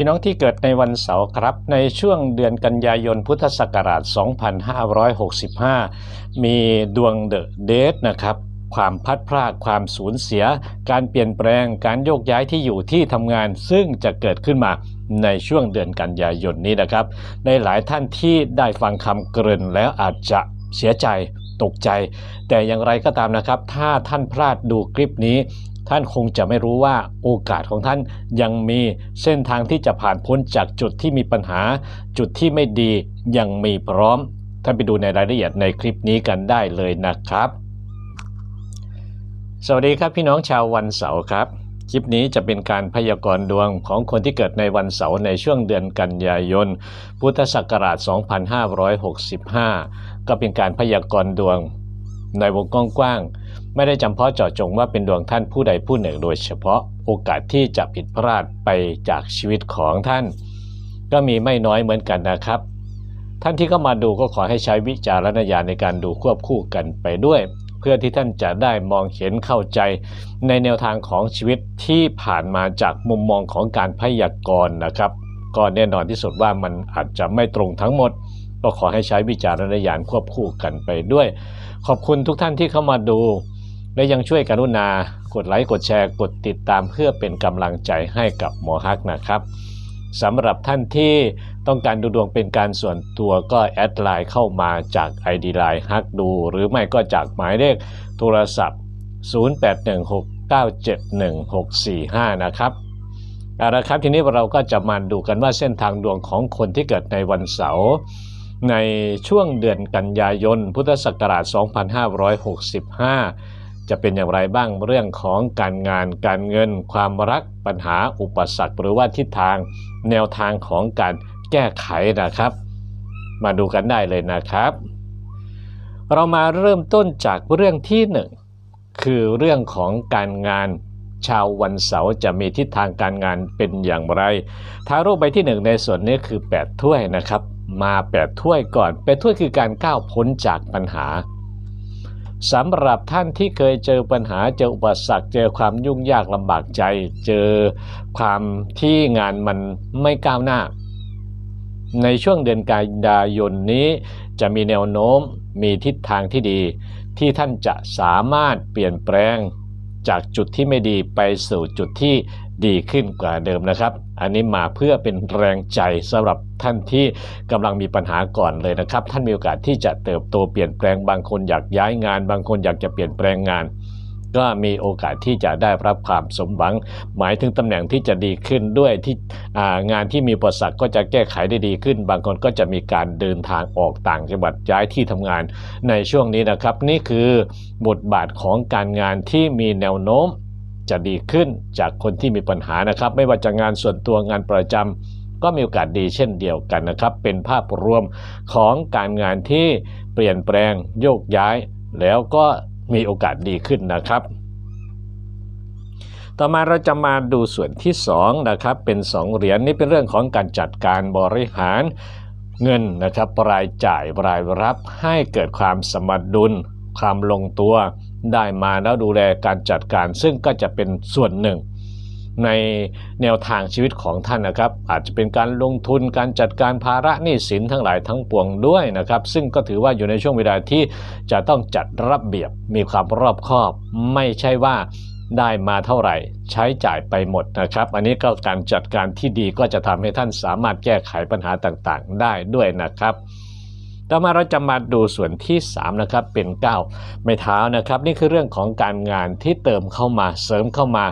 พี่น้องที่เกิดในวันเสาร์ครับ ในช่วงเดือนกันยายนพุทธศักราช 2565 มีดวงเดอะเดทนะครับ ความพัดพรากความสูญเสีย การเปลี่ยนแปลงการโยกย้ายที่อยู่ที่ทำงาน ซึ่งจะเกิดขึ้นมาในช่วงเดือนกันยายนนี้นะครับ ในหลายท่านที่ได้ฟังคำเกริ่นแล้วอาจจะเสียใจตกใจ แต่อย่างไรก็ตามนะครับ ถ้าท่านพลาดดูคลิปนี้ ท่านคงจะไม่รู้ว่าโอกาสของท่านยังมีเส้นทางที่จะผ่านพ้นจากจุดที่มีปัญหา จุดที่ไม่ดียังมีพร้อม ท่านไปดูในรายละเอียดในคลิปนี้กันได้เลยนะครับ สวัสดีครับพี่น้องชาววันเสาร์ครับ คลิปนี้จะเป็นการพยากรณ์ดวงของคนที่เกิดในวันเสาร์ในช่วงเดือนกันยายน พุทธศักราช 2565 ก็เป็นการพยากรณ์ดวงในวงกว้างๆ ไม่ได้จำเพาะเจาะจงว่าเป็นดวงท่านผู้ใดผู้หนึ่ง โดยเฉพาะโอกาสที่จะผิดพลาดไปจากชีวิตของท่าน ก็มีไม่น้อยเหมือนกันนะครับ ท่านที่เข้ามาดูก็ขอให้ใช้วิจารณญาณในการดูควบคู่กันไปด้วย เพื่อที่ท่านจะได้มองเห็นเข้าใจ ในแนวทางของชีวิตที่ผ่านมาจากมุมมองของการพยากรณ์นะครับก็แน่นอนที่สุดว่ามันอาจจะไม่ตรงทั้งหมด ก็ขอให้ใช้วิจารณญาณควบคู่กันไปด้วย ขอบคุณทุกท่านที่เข้ามาดู และยังช่วยกรุณากดไลค์กดแชร์กดติดตามเพื่อเป็นกำลังใจให้กับหมอฮักนะครับสำหรับท่านที่ต้องการดูดวงเป็นการส่วนตัวก็แอดไลน์เข้ามาจาก ID ไลน์ฮักดู หรือไม่ก็จากหมายเลขโทรศัพท์ 0816971645 นะครับเอาละครับทีนี้เราก็จะมาดูกันว่าเส้นทางดวงของคนที่เกิดในวันเสาร์ในช่วงเดือนกันยายน พุทธศักราช 2565 จะเป็นอย่างไรบ้างเรื่องของการงานการเงิน ความรักปัญหาอุปสรรค หรือว่าทิศทางแนวทางของการแก้ไขนะครับ มาดูกันได้เลยนะครับ เรามาเริ่มต้นจากเรื่องที่หนึ่งคือเรื่องของการงานชาววันเสาร์จะมีทิศทางการงานเป็นอย่างไรทาโร่ใบที่หนึ่งในส่วนนี้คือ 8 ถ้วยนะครับ มา 8 ถ้วยก่อน 8 ถ้วยคือการก้าวพ้นจากปัญหา สำหรับท่านที่เคยเจอปัญหาเจออุปสรรคเจอความยุ่งยากลำบากใจ เจอความที่งานมันไม่ก้าวหน้า ในช่วงเดือนกันยายนนี้ จะมีแนวโน้มมีทิศทางที่ดี ที่ท่านจะสามารถเปลี่ยนแปลงจากจุดที่ไม่ดีไปสู่จุดที่ดีขึ้นกว่าเดิมนะครับ อันนี้มาเพื่อเป็นแรงใจสำหรับท่านที่กำลังมีปัญหาก่อนเลยนะครับ ท่านมีโอกาสที่จะเติบโตเปลี่ยนแปลงบางคนอยากย้ายงาน บางคนอยากจะเปลี่ยนแปลงงาน ก็มีโอกาสที่จะได้รับความสมหวัง หมายถึงตำแหน่งที่จะดีขึ้นด้วยที่งานที่มีอุปสรรคก็จะแก้ไขได้ดีขึ้น บางคนก็จะมีการเดินทางออกต่างจังหวัดย้ายที่ทำงานในช่วงนี้นะครับ นี่คือบทบาทของการงานที่มีแนวโน้ม จะดีขึ้นจากคนที่มีปัญหานะครับ ไม่ว่าจะงานส่วนตัวงานประจำก็มีโอกาสดีเช่นเดียวกันนะครับ เป็นภาพรวมของการงานที่เปลี่ยนแปลงโยกย้าย แล้วก็มีโอกาสดีขึ้นนะครับ ต่อมาเราจะมาดูส่วนที่2นะครับเป็น2เหรียญนี่เป็นเรื่องของการจัดการบริหารเงินนะครับรายจ่ายรายรับให้เกิดความสมดุลความลงตัว ได้มาแล้วดูแลการจัดการ ซึ่งก็จะเป็นส่วนหนึ่ง ในแนวทางชีวิตของท่านนะครับ อาจจะเป็นการลงทุนการจัดการภาระหนี้สินทั้งหลายทั้งปวงด้วยนะครับ ซึ่งก็ถือว่าอยู่ในช่วงเวลาที่จะต้องจัดระเบียบมีความรอบคอบ ไม่ใช่ว่าได้มาเท่าไหร่ใช้จ่ายไปหมดนะครับ อันนี้ก็การจัดการที่ดีก็จะทำให้ท่านสามารถแก้ไขปัญหาต่างๆ ได้ด้วยนะครับ ต่อมาเราจะมาดูส่วนที่3นะครับเป็น9ไม้เท้านะครับ นี่คือเรื่องของการงานที่เติมเข้ามาเสริมเข้ามา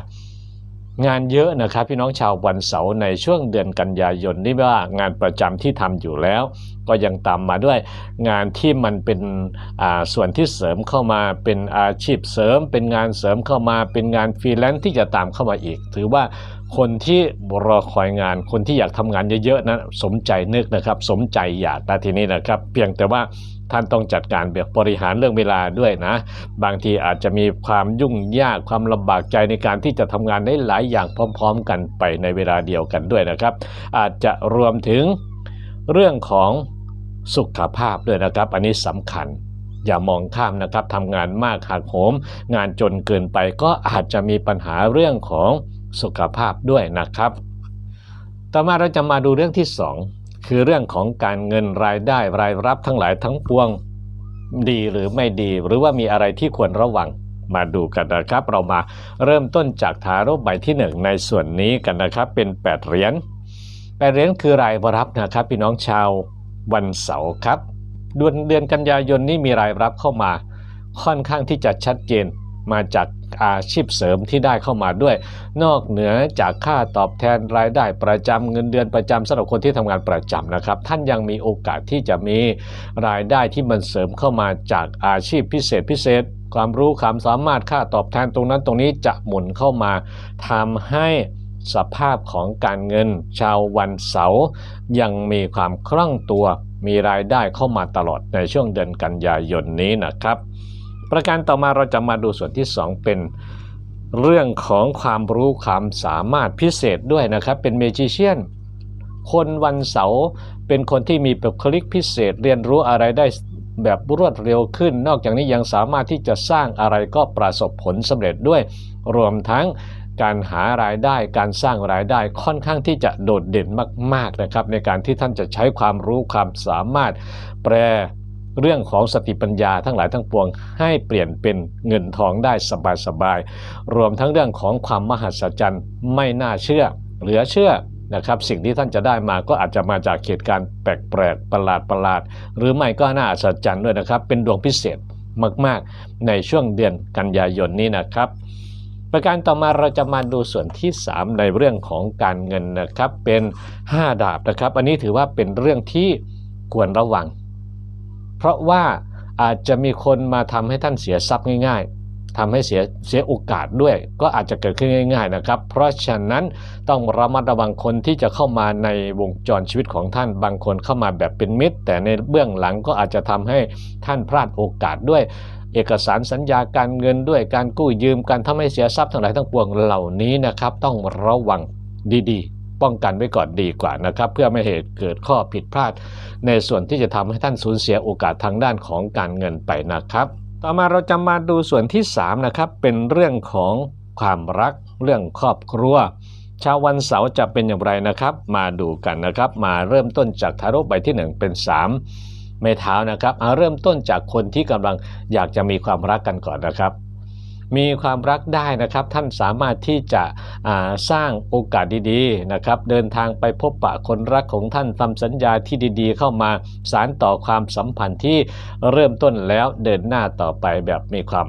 งานเยอะนะครับ พี่น้องชาววันเสาร์ในช่วงเดือนกันยายนนี่ว่างานประจำที่ทำอยู่แล้ว ก็ยังตามมาด้วยงานที่มันเป็นส่วนที่เสริมเข้ามาเป็นอาชีพเสริม เป็นงานเสริมเข้ามาเป็นงานฟรีแลนซ์ที่จะตามเข้ามาอีก ถือว่า คนที่รอคอยงาน คนที่อยากทำงานเยอะๆนะสมใจนึกนะครับ สมใจอยากนะทีนี้นะครับ เพียงแต่ว่าท่านต้องจัดการแบบบริหารเรื่องเวลาด้วยนะ บางทีอาจจะมีความยุ่งยากความลำบากใจในการที่จะทำงานได้หลายอย่างพร้อม ๆ กันไปในเวลาเดียวกันด้วยนะครับ อาจจะรวมถึงเรื่องของสุขภาพด้วยนะครับ อันนี้สำคัญอย่ามองข้ามนะครับทำงานมากหักโหม งานจนเกินไปก็อาจจะมีปัญหาเรื่องของ สุขภาพด้วยนะครับ ต่อมาเราจะมาดูเรื่องที่สองคือเรื่องของการเงินรายได้รายรับทั้งหลายทั้งปวงดีหรือไม่ดี หรือว่ามีอะไรที่ควรระวังมาดูกันนะครับ เรามาเริ่มต้นจากทาโร่ใบที่หนึ่งในส่วนนี้กันนะครับเป็น 8 เหรียญแปดเหรียญคือรายรับนะครับ พี่น้องชาววันเสาร์ครับเดือนเดือนกันยายนนี้มีรายรับเข้ามาค่อนข้างที่จะชัดเจนมาจาก อาชีพเสริมที่ได้เข้ามาด้วย นอกเหนือจากค่าตอบแทนรายได้ประจำเงินเดือนประจำสำหรับคนที่ทำงานประจำนะครับ ท่านยังมีโอกาสที่จะมีรายได้ที่มันเสริมเข้ามาจากอาชีพพิเศษพิเศษ ความรู้ความสามารถค่าตอบแทนตรงนั้นตรงนี้จะหมุนเข้ามาทำให้สภาพของการเงินชาววันเสาร์ยังมีความคล่องตัว มีรายได้เข้ามาตลอดในช่วงเดือนกันยายนนี้นะครับ ประการต่อมาเราจะมาดูส่วนที่ 2 เป็นเรื่องของความรู้ความสามารถพิเศษด้วยนะครับ เป็นเมจิเชียน คนวันเสาร์เป็นคนที่มีบุคลิกพิเศษ เรียนรู้อะไรได้แบบรวดเร็วขึ้น นอกจากนี้ยังสามารถที่จะสร้างอะไรก็ประสบผลสำเร็จด้วย รวมทั้งการหารายได้การสร้างรายได้ค่อนข้างที่จะโดดเด่นมาก ๆนะครับ ในการที่ท่านจะใช้ความรู้ความสามารถแปร เรื่องของสติปัญญาทั้งหลายทั้งปวงให้เปลี่ยนเป็นเงินทองได้สบายๆ รวมทั้งเรื่องของความมหัศจรรย์ไม่น่าเชื่อ เหลือเชื่อนะครับสิ่งที่ท่านจะได้มาก็อาจจะมาจากเหตุการณ์แปลกๆประหลาดประหลาดหรือไม่ก็น่าอัศจรรย์ด้วยนะครับ เป็นดวงพิเศษมากๆ ในช่วงเดือนกันยายนนี้นะครับ ประการต่อมาเราจะมาดูส่วนที่ 3 ในเรื่องของการเงินนะครับเป็น 5 ดาบนะครับ อันนี้ถือว่าเป็นเรื่องที่ควรระวัง ราะว่าอาจจะมีคนมาทำให้ท่านเสียทรัพย์ง่าย ๆทำให้เสียเสียโอกาสด้วย ก็อาจจะเกิดขึ้นง่าย ๆนะครับ เพราะฉะนั้นต้องระมัดระวังคนที่จะเข้ามาในวงจรชีวิตของท่านบางคนเข้ามาแบบเป็นมิตร แต่ในเบื้องหลังก็อาจจะทำให้ท่านพลาดโอกาสด้วยเอกสารสัญญาการเงินด้วยการกู้ยืมการทำให้เสียทรัพย์ทั้งหลายทั้งปวงเหล่านี้นะครับ ต้องระวังดีๆ ป้องกันไว้ก่อนดีกว่านะครับ เพื่อไม่เหตุเกิดข้อผิดพลาด ในส่วนที่จะทำให้ท่านสูญเสียโอกาสทางด้านของการเงินไปนะครับ ต่อมาเราจะมาดูส่วนที่3นะครับเป็นเรื่องของความรัก เรื่องครอบครัวชาววันเสาร์จะเป็นอย่างไรนะครับ มาดูกันนะครับ มาเริ่มต้นจากทาร่ใบที่ 1 เป็น3เมเท้านะครับเอาเริ่มต้นจากคนที่กำลังอยากจะมีความรักกันก่อนนะครับ มีความรักได้นะครับ ท่านสามารถที่จะสร้างโอกาสดีๆนะครับเดินทางไปพบปะคนรักของท่านทำสัญญาที่ดีๆ เข้ามาสารต่อความสัมพันธ์ที่เริ่มต้นแล้วเดินหน้าต่อไปแบบมีความ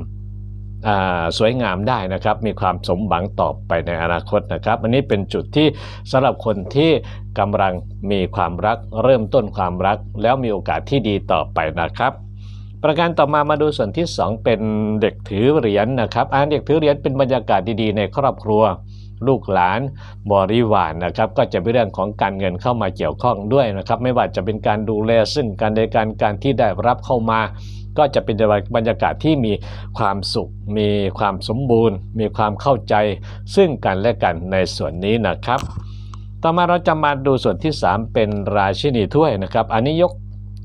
สวยงามได้นะครับ มีความสมหวังต่อไปในอนาคตนะครับ อันนี้เป็นจุดที่สำหรับคนที่กำลังมีความรัก เริ่มต้นความรัก แล้วมีโอกาสที่ดีต่อไปนะครับ ประการต่อมามาดูส่วนที่ 2 เป็นเด็กถือเหรียญนนะครับอ่านเด็กถือเหรียญเป็นบรรยากาศดีๆ ในครอบครัวลูกหลานบริวารนนะครับก็จะเป็นเรื่องของการเงินเข้ามาเกี่ยวข้องด้วยนะครับไม่ว่าจะเป็นการดูแลซึ่งการในการการที่ได้รับเข้ามา ก็จะเป็นบรรยากาศที่มีความสุข มีความสมบูรณ์ มีความเข้าใจ ซึ่งกันและกันในส่วนนี้นะครับ ต่อมาเราจะมาดูส่วนที่ 3 เป็นราชินีถ้วยนะครับ อันนี้ยก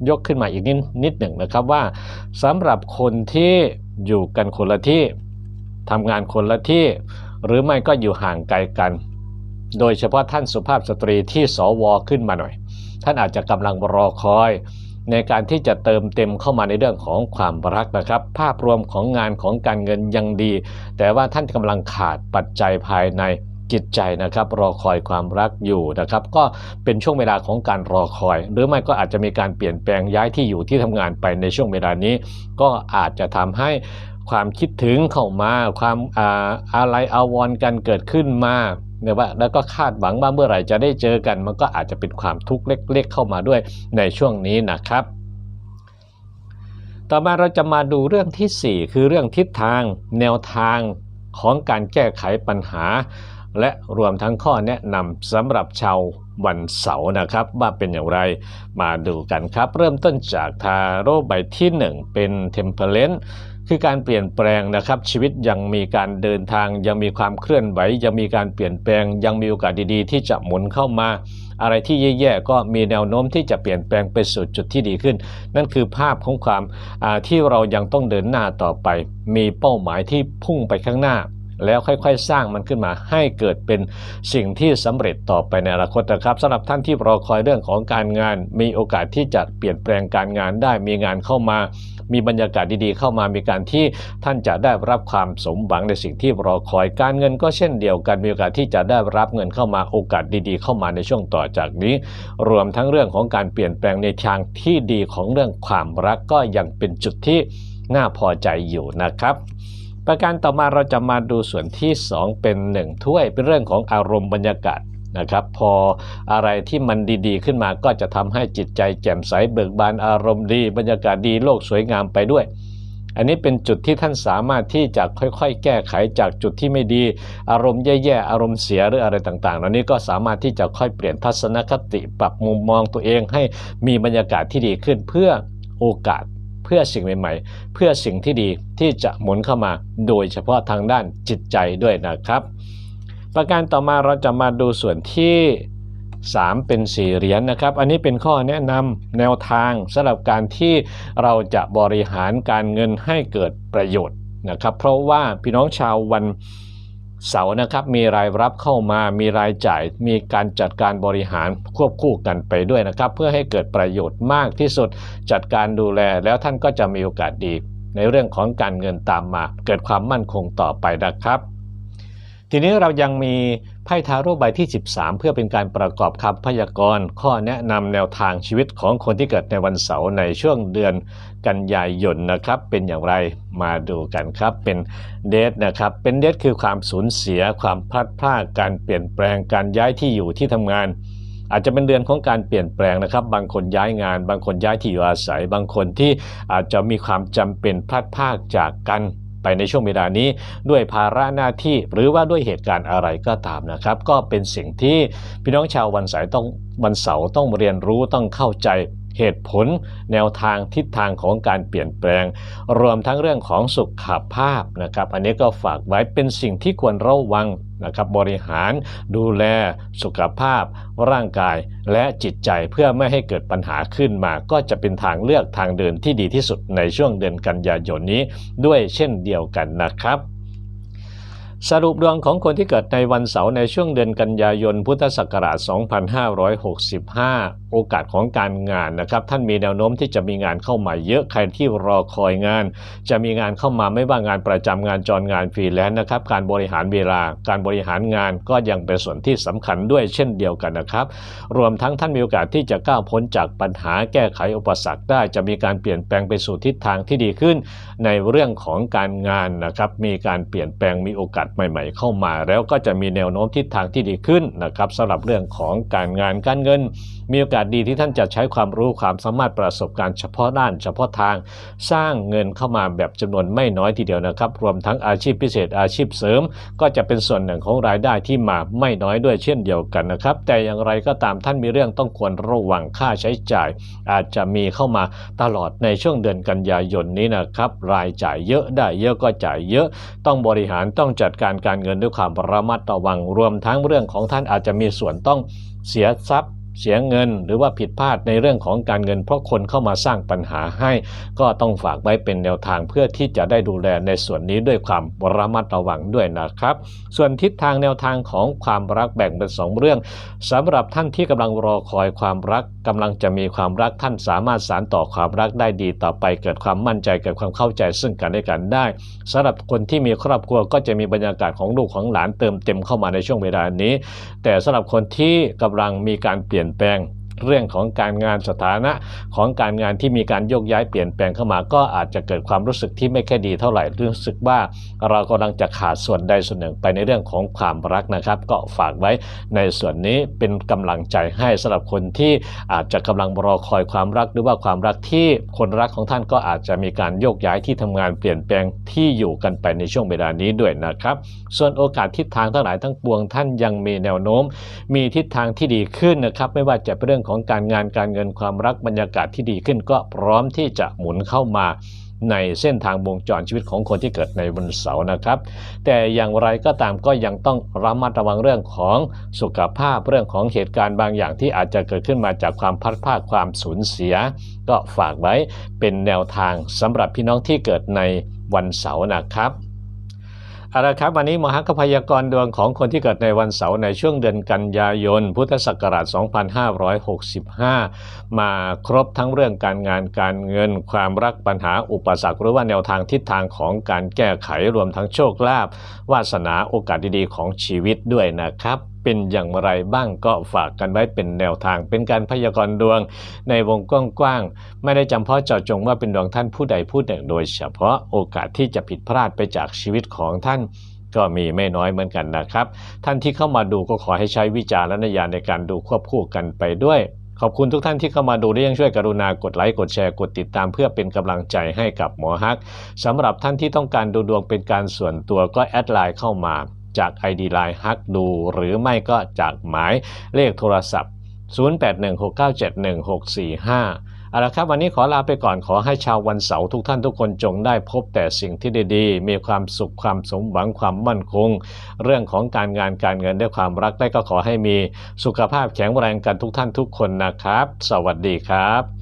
ยกขึ้นมาอีกนิดนิดหนึ่งนะครับว่าสำหรับคนที่อยู่กันคนละที่ทำงานคนละที่ หรือไม่ก็อยู่ห่างไกลกัน โดยเฉพาะท่านสุภาพสตรีที่สวขึ้นมาหน่อย ท่านอาจจะกำลังรอคอยในการที่จะเติมเต็มเข้ามาในเรื่องของความรักนะครับ ภาพรวมของงานของการเงินยังดี แต่ว่าท่านกำลังขาดปัจจัยภายใน จิตใจนะครับรอคอยความรักอยู่นะครับก็เป็นช่วงเวลาของการรอคอย หรือไม่ก็อาจจะมีการเปลี่ยนแปลงย้ายที่อยู่ที่ทำงานไปในช่วงเวลานี้ ก็อาจจะทำให้ความคิดถึงเข้ามาความอาอะไรอาวรกันเกิดขึ้นมาเนี่ยว่าแล้วก็คาดหวังว่าเมื่อไหร่จะได้เจอกัน มันก็อาจจะเป็นความทุกข์เล็ก ๆ เข้ามาด้วยในช่วงนี้นะครับ ต่อมาเราจะมาดูเรื่องที่ 4 คือเรื่องทิศทาง แนวทางของการแก้ไขปัญหา และรวมทั้งข้อแนะนำสำหรับชาววันเสาร์นะครับ ว่าเป็นอย่างไรมาดูกันครับ เริ่มต้นจากทาโร่ใบที่ 1 เป็นเทมเพลนคือการเปลี่ยนแปลงนะครับ ชีวิตยังมีการเดินทาง ยังมีความเคลื่อนไหว ยังมีการเปลี่ยนแปลง ยังมีโอกาสดีๆ ที่จะหมุนเข้ามา อะไรที่แย่ๆก็มีแนวโน้มที่จะเปลี่ยนแปลงไปสู่จุดที่ดีขึ้น นั่นคือภาพของความที่เรายังต้องเดินหน้าต่อไป มีเป้าหมายที่พุ่งไปข้างหน้า แล้วค่อยๆ สร้างมันขึ้นมาให้เกิดเป็นสิ่งที่สำเร็จต่อไปในอนาคตนะครับสำหรับท่านที่รอคอยเรื่องของการงาน มีโอกาสที่จะเปลี่ยนแปลงการงานได้มีงานเข้ามา มีบรรยากาศดีๆ เข้ามามีการที่ท่านจะได้รับความสมหวังในสิ่งที่รอคอยการเงินก็เช่นเดียวกันมีโอกาสที่จะได้รับเงินเข้ามาโอกาสดีๆ เข้ามาในช่วงต่อจากนี้ รวมทั้งเรื่องของการเปลี่ยนแปลงในทางที่ดีของเรื่องความรักก็ยังเป็นจุดที่น่าพอใจอยู่นะครับ ประการต่อมาเราจะมาดูส่วนที่ 2 เป็น 1 ถ้วยเป็นเรื่องของอารมณ์บรรยากาศนะครับพออะไรที่มันดีๆ ขึ้นมาก็จะทำให้จิตใจแจ่มใสเบิกบานอารมณ์ดี บรรยากาศดีโลกสวยงามไปด้วย อันนี้เป็นจุดที่ท่านสามารถที่จะค่อยๆ แก้ไขจากจุดที่ไม่ดี อารมณ์แย่ๆอารมณ์เสียหรืออะไรต่างๆเหล่านี้ก็สามารถที่จะค่อยเปลี่ยนทัศนคติปรับมุมมองตัวเองให้มีบรรยากาศที่ดีขึ้นเพื่อโอกาส พื่อสิ่งใหม่ๆ เพื่อสิ่งที่ดีที่จะหมุนเข้ามาโดยเฉพาะทางด้านจิตใจด้วยนะครับ ประการต่อมาเราจะมาดูส่วนที่ 3 เป็นสี่เหรียญนะครับ อันนี้เป็นข้อแนะนำแนวทางสำหรับการที่เราจะบริหารการเงินให้เกิดประโยชน์นะครับ เพราะว่าพี่น้องชาววัน เสานะครับมีรายรับเข้ามามีรายจ่าย มีการจัดการบริหารควบคู่กันไปด้วยนะครับ เพื่อให้เกิดประโยชน์มากที่สุดจัดการดูแลแล้วท่านก็จะมีโอกาสดี ในเรื่องของการเงินตามมา เกิดความมั่นคงต่อไปนะครับ ทีนี้เรายังมี ไพ่ทาโร่ใบที่ 13 เพื่อเป็นการประกอบคำพยากรณ์ ข้อแนะนำแนวทางชีวิตของคนที่เกิดในวันเสาร์ในช่วงเดือนกันยายนนะครับ เป็นอย่างไรมาดูกันครับ เป็นเดทนะครับ เป็นเดทคือความสูญเสีย ความพลัดพรากการเปลี่ยนแปลงการย้ายที่อยู่ที่ทำงาน อาจจะเป็นเดือนของการเปลี่ยนแปลงนะครับ บางคนย้ายงาน บางคนย้ายที่อยู่อาศัย บางคนที่อาจจะมีความจำเป็นพลัดพรากจากกัน ไปในช่วงเวลานี้ ด้วยภาระหน้าที่หรือว่าด้วยเหตุการณ์อะไรก็ตามนะครับ ก็เป็นสิ่งที่พี่น้องชาววันสายต้องวันเสาร์ต้องเรียนรู้ต้องเข้าใจ เหตุผล แนวทางทิศทางของการเปลี่ยนแปลง รวมทั้งเรื่องของสุขภาพนะครับ อันนี้ก็ฝากไว้เป็นสิ่งที่ควรระวังนะครับบริหารดูแลสุขภาพ ร่างกายและจิตใจเพื่อไม่ให้เกิดปัญหาขึ้นมา ก็จะเป็นทางเลือกทางเดินที่ดีที่สุดในช่วงเดือนกันยายนนี้ ด้วยเช่นเดียวกันนะครับสรุปดวงของคนที่เกิดในวันเสาร์ในช่วงเดือนกันยายนพุทธศักราช 2565 โอกาสของการงานนะครับท่านมีแนวโน้มที่จะมีงานเข้ามาเยอะใครที่รอคอยงาน จะมีงานเข้ามาไม่ว่างานประจำงานจรงานฟรีแลนซ์นะครับการบริหารเวลาการบริหารงานก็ยังเป็นส่วนที่สำคัญด้วยเช่นเดียวกันนะครับ รวมทั้งท่านมีโอกาสที่จะก้าวพ้นจากปัญหาแก้ไขอุปสรรคได้ จะมีการเปลี่ยนแปลงไปสู่ทิศทางที่ดีขึ้น ในเรื่องของการงานนะครับมีการเปลี่ยนแปลงมีโอกาสใหม่ ๆ เข้ามา แล้วก็จะมีแนวโน้มทิศทางที่ดีขึ้นนะครับสำหรับเรื่องของการงานการเงิน มีโอกาสดีที่ท่านจะใช้ความรู้ความสามารถประสบการณ์เฉพาะด้านเฉพาะทาง สร้างเงินเข้ามาแบบจำนวนไม่น้อยทีเดียวนะครับ รวมทั้งอาชีพพิเศษอาชีพเสริม ก็จะเป็นส่วนหนึ่งของรายได้ที่มาไม่น้อยด้วยเช่นเดียวกันนะครับ แต่อย่างไรก็ตามท่านมีเรื่องต้องควรระวังค่าใช้จ่าย อาจจะมีเข้ามาตลอดในช่วงเดือนกันยายนนี้นะครับ รายจ่ายเยอะได้เยอะก็จ่ายเยอะ ต้องบริหารต้องจัดการการเงินด้วยความระมัดระวัง รวมทั้งเรื่องของท่านอาจจะมีส่วนต้องเสียทรัพย์ เสียเงินหรือว่าผิดพลาดในเรื่องของการเงิน เพราะคนเข้ามาสร้างปัญหาให้ ก็ต้องฝากไว้เป็นแนวทางเพื่อที่จะได้ดูแลในส่วนนี้ด้วยความระมัดระวังด้วยนะครับ ส่วนทิศทางแนวทางของความรักแบ่งเป็นสองเรื่องสำหรับท่านที่กำลังรอคอยความรักกำลังจะมีความรักท่านสามารถสานต่อความรักได้ดีต่อไป เกิดความมั่นใจเกิดความเข้าใจซึ่งกันและกันได้สำหรับคนที่มีครอบครัวก็จะมีบรรยากาศของลูกของหลานเติมเต็มเข้ามาในช่วงเวลานี้ แต่สำหรับคนที่กำลังมีการเปลี่ยนแปลง เรื่องของการงานสถานะของการงานที่มีการโยกย้ายเปลี่ยนแปลงเข้ามา ก็อาจจะเกิดความรู้สึกที่ไม่ค่อดีเท่าไหร่รู้สึกว่าเรากำลังจะขาดส่วนใดส่วนหนึ่งไปในเรื่องของความรักนะครับ ก็ฝากไว้ในส่วนนี้เป็นกำลังใจให้สำหรับคนที่อาจจะกำลังรอคอยความรักหรือว่าความรักที่คนรักของท่านก็อาจจะมีการโยกย้ายที่ทำงานเปลี่ยนแปลงที่อยู่กันไปในช่วงเวลานี้ด้วยนะครับ ส่วนโอกาสทิศทางทั้งหลายทั้งปวงท่านยังมีแนวโน้ม มีทิศทางที่ดีขึ้นนะครับ ไม่ว่าจะเป็นเรื่องของของการงานการเงินความรักบรรยากาศที่ดีขึ้น ก็พร้อมที่จะหมุนเข้ามาในเส้นทางวงจรชีวิตของคนที่เกิดในวันเสาร์นะครับ แต่อย่างไรก็ตามก็ยังต้องระมัดระวังเรื่องของสุขภาพเรื่องของเหตุการณ์บางอย่างที่อาจจะเกิดขึ้นมาจากความพัดพลาดความสูญเสีย ก็ฝากไว้เป็นแนวทางสำหรับพี่น้องที่เกิดในวันเสาร์นะครับ อาละครับวันนี้มหาคพยากรณ์ดวงของคนที่เกิดในวันเสาร์ในช่วงเดือนกันยายน พุทธศักราช 2565 มาครบทั้งเรื่องการงานการเงิน ความรักปัญหาอุปสรรคหรือว่าแนวทางทิศทางของการแก้ไขรวมทั้งโชคลาภวาสนาโอกาสดีๆของชีวิตด้วยนะครับ เป็นอย่างไรบ้างก็ฝากกันไว้เป็นแนวทาง เป็นการพยากรณ์ดวงในวงกว้างๆไม่ได้จำเพาะเจาะจงว่าเป็นดวงท่านผู้ใดผู้หนึ่ง โดยเฉพาะโอกาสที่จะผิดพลาดไปจากชีวิตของท่านก็มีไม่น้อยเหมือนกันนะครับ ท่านที่เข้ามาดูก็ขอให้ใช้วิจารณญาณในการดูควบคู่กันไปด้วย ขอบคุณทุกท่านที่เข้ามาดูและยังช่วยกรุณากดไลค์กดแชร์กดติดตามเพื่อเป็นกำลังใจให้กับหมอฮักสำหรับท่านที่ต้องการดูดวงเป็นการส่วนตัวก็แอดไลน์เข้ามา จาก ID ไลน์ฮักดู หรือไม่ก็จากหมายเลขโทรศัพท์ 0816971645เอาละครับวันนี้ขอลาไปก่อนขอให้ชาววันเสาร์ทุกท่านทุกคนจงได้พบแต่สิ่งที่ดีๆ มีความสุขความสมหวังความมั่นคง เรื่องของการงานการเงินด้วยความรักได้ก็ขอให้มีสุขภาพแข็งแรงกันทุกท่านทุกคนนะครับ สวัสดีครับ